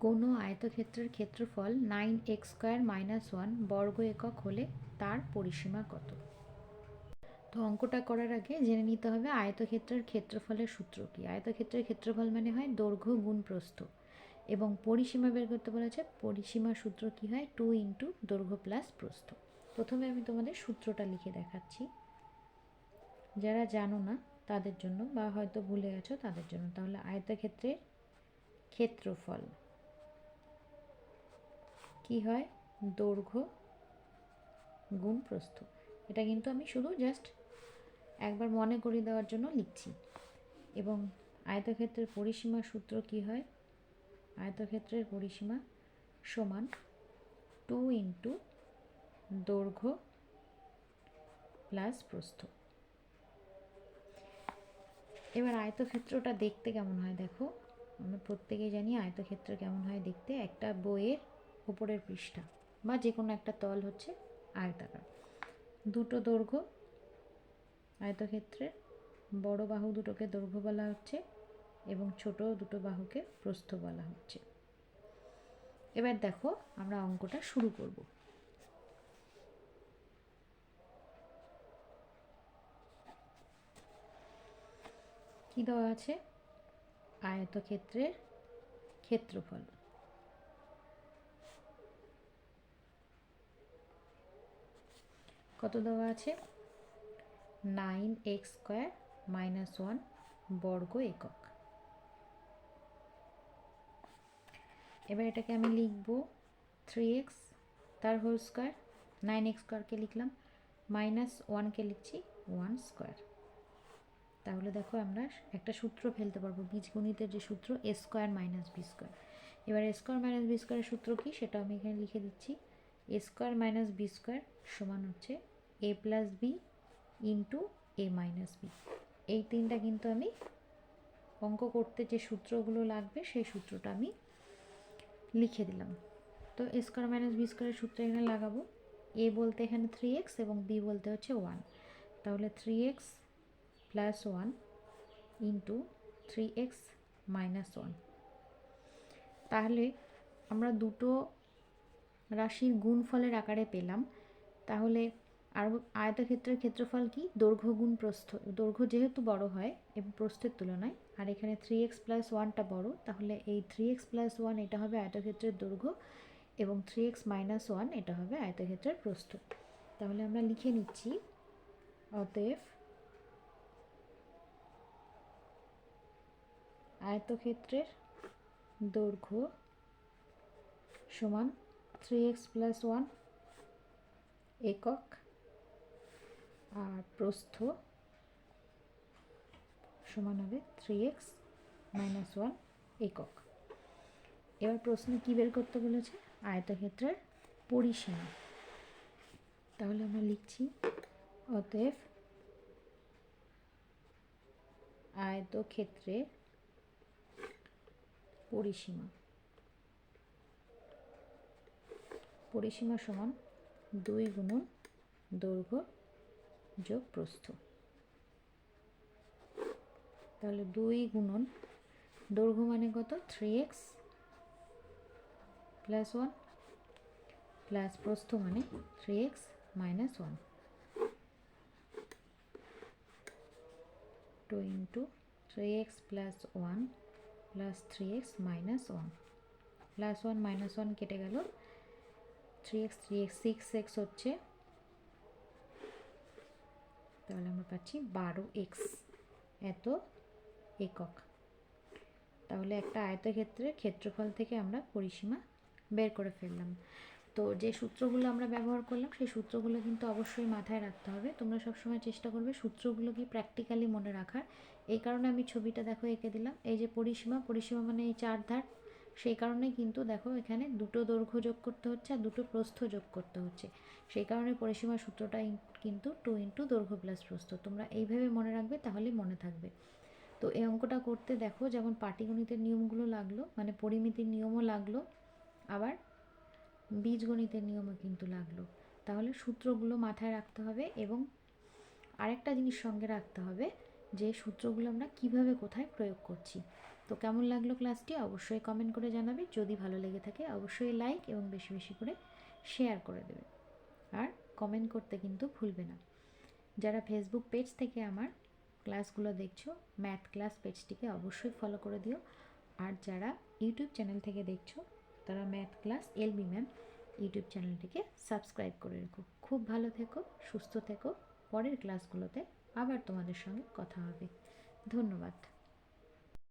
কোনো আয়তক্ষেত্রের ক্ষেত্রফল nine x square minus one বর্গ একক হলে তার পরিসীমা কত? তো অঙ্কটা করার আগে জেনে নিতে হবে আয়তক্ষেত্রের ক্ষেত্রফলের সূত্র কী। আয়তক্ষেত্রের ক্ষেত্রফল মানে হয় দৈর্ঘ্য গুণ প্রস্থ এবং পরিসীমা বের করতে বলেছে পরিসীমার সূত্র কী হয়? টু ইন্টু দৈর্ঘ্য প্লাস প্রস্থ। প্রথমে আমি তোমাদের সূত্রটা লিখে দেখাচ্ছি। যারা জানো না তাদের জন্য বা হয়তো ভুলে গেছো তাদের জন্য তাহলে আয়তক্ষেত্রের ক্ষেত্রফল কি হয়? দৈর্ঘ্য গুণ প্রস্থ। এটা কিন্তু আমি শুধু জাস্ট একবার মনে করিয়ে দেওয়ার জন্য লিখছি। এবং আয়তক্ষেত্রের পরিসীমার সূত্র কি হয়? আয়তক্ষেত্রের পরিসীমা সমান টু ইন্টু দৈর্ঘ্য প্লাস প্রস্থ। এবার আয়তক্ষেত্রটা দেখতে কেমন হয় দেখো? আমরা প্রত্যেকেই জানি আয়তক্ষেত্র কেমন হয় দেখতে। একটা বইয়ের উপরের পৃষ্ঠা বা যে কোনো একটা তল হচ্ছে আয়তাকার। দুটো দৈর্ঘ্য আয়তক্ষেত্রের, বড় বাহু দুটোকে দৈর্ঘ্য বলা হচ্ছে এবং ছোট দুটো বাহুকে প্রস্থ বলা হচ্ছে। এবার দেখো আমরা অঙ্কটা শুরু করব। কি দেওয়া আছে? আয়তক্ষেত্রের ক্ষেত্রফল। কত দেওয়া আছে? Nine x square minus one বর্গ একক। এবার এটাকে আমি লিখব থ্রি এক্স, তার হোল স্কোয়ার। নাইন এক্স স্কোয়ারকে লিখলাম? মাইনাস ওয়ানকে লিখছি, ওয়ান স্কোয়ার। তাহলে দেখো আমরা একটা সূত্র ফেলতে পারব, বীজগণিতের যে সূত্র, a square minus b square. এবার এ স্কোয়ার মাইনাস বি স্কোয়ারের সূত্র কী? সেটা আমি এখানে লিখে দিচ্ছি। A square minus b square সমান হচ্ছে a plus b into a minus b. এই তিনটা কিন্তু আমি অঙ্ক করতে যে সূত্রগুলো লাগবে সেই সূত্রটা আমি লিখে দিলাম। তো এ স্কোয়ার মাইনাস বি স্কোয়ারের সূত্র এখানে লাগাবো। এ বলতে এখানে থ্রি এক্স এবং বি বলতে হচ্ছে ওয়ান তাহলে three x plus one into three x minus one তাহলে আমরা দুটো রাশির গুণফলের আকারে পেলাম। তাহলে আর আয়তক্ষেত্রের ক্ষেত্রফল কি? দৈর্ঘ্য গুণ প্রস্থ। দৈর্ঘ্য যেহেতু বড় হয় এবং প্রস্থের তুলনায়, আর এখানে থ্রি এক্স প্লাস ওয়ানটা বড়ো, তাহলে এই থ্রি এক্স প্লাস ওয়ান এটা হবে আয়তক্ষেত্রের দৈর্ঘ্য এবং থ্রি এক্স মাইনাস ওয়ান এটা হবে আয়তক্ষেত্রের প্রস্থ। তাহলে আমরা লিখে নিচ্ছি, অতএব আয়তক্ষেত্রের দৈর্ঘ্য সমান থ্রি এক্স প্লাস ওয়ান একক, আর প্রস্থ সমান হবে থ্রি এক্স মাইনাস ওয়ান একক। এবার প্রশ্নে কী বের করতে বলেছে? আয়তক্ষেত্রের পরিসীমা। তাহলে আমরা লিখছি অতএব আয়তক্ষেত্রের পরিসীমা। পরিসীমা সমান দুই গুণন দৈর্ঘ্য যোগ প্রস্থ। তাহলে দুই গুণন দৈর্ঘ্য মানে কত? Three x plus one plus প্রস্থ মানে three x minus one two into three x plus one plus three x minus one plus one minus one কেটে গেল three x three x six x হচ্ছে তাহলে আমরা পাচ্ছি বারো এক্স এত একক। তাহলে একটা আয়তক্ষেত্রের ক্ষেত্রফল থেকে আমরা পরিসীমা বের করে ফেললাম। তো যে সূত্রগুলো আমরা ব্যবহার করলাম, সেই সূত্রগুলো কিন্তু অবশ্যই মাথায় রাখতে হবে। তোমরা সবসময় চেষ্টা করবে সূত্রগুলো কি প্র্যাকটিক্যালি মনে রাখার। এই কারণে আমি ছবিটা দেখো এঁকে দিলাম। এই যে পরিসীমা পরিসীমা মানে এই চার ধার। সেই কারণে কিন্তু দেখো এখানে দুটো দৈর্ঘ্য যোগ করতে হচ্ছে আর দুটো প্রস্থ যোগ করতে হচ্ছে। সেই কারণে পরিসীমা সূত্রটা কিন্তু টু ইন্টু দৈর্ঘ্য প্লাস প্রস্থ। তোমরা এইভাবে মনে রাখবে তাহলেই মনে থাকবে। তো এই অঙ্কটা করতে দেখো যেমন পাটিগণিতের নিয়মগুলো লাগল মানে পরিমিতির নিয়মও লাগল, আবার বীজগণিতের নিয়মও কিন্তু লাগল। তাহলে সূত্রগুলো মাথায় রাখতে হবে এবং আরেকটা জিনিস সঙ্গে রাখতে হবে যে সূত্রগুলো আমরা কীভাবে কোথায় প্রয়োগ করছি। তো কেমন লাগল ক্লাসটি অবশ্যই কমেন্ট করে জানাবে। যদি ভালো লেগে থাকে অবশ্যই লাইক এবং বেশি বেশি করে শেয়ার করে দেবে। আর কমেন্ট করতে কিন্তু ভুলবে না। যারা ফেসবুক পেজ থেকে আমার ক্লাসগুলো দেখছ ম্যাথ ক্লাস পেজটিকে অবশ্যই ফলো করে দিও। আর যারা ইউটিউব চ্যানেল থেকে দেখছ, তারা math class L B ma'am YouTube চ্যানেলটিকে সাবস্ক্রাইব করে রেখো। খুব ভালো থেকো, সুস্থ থেকো। পরের ক্লাসগুলোতে আবার তোমাদের সঙ্গে কথা হবে। ধন্যবাদ।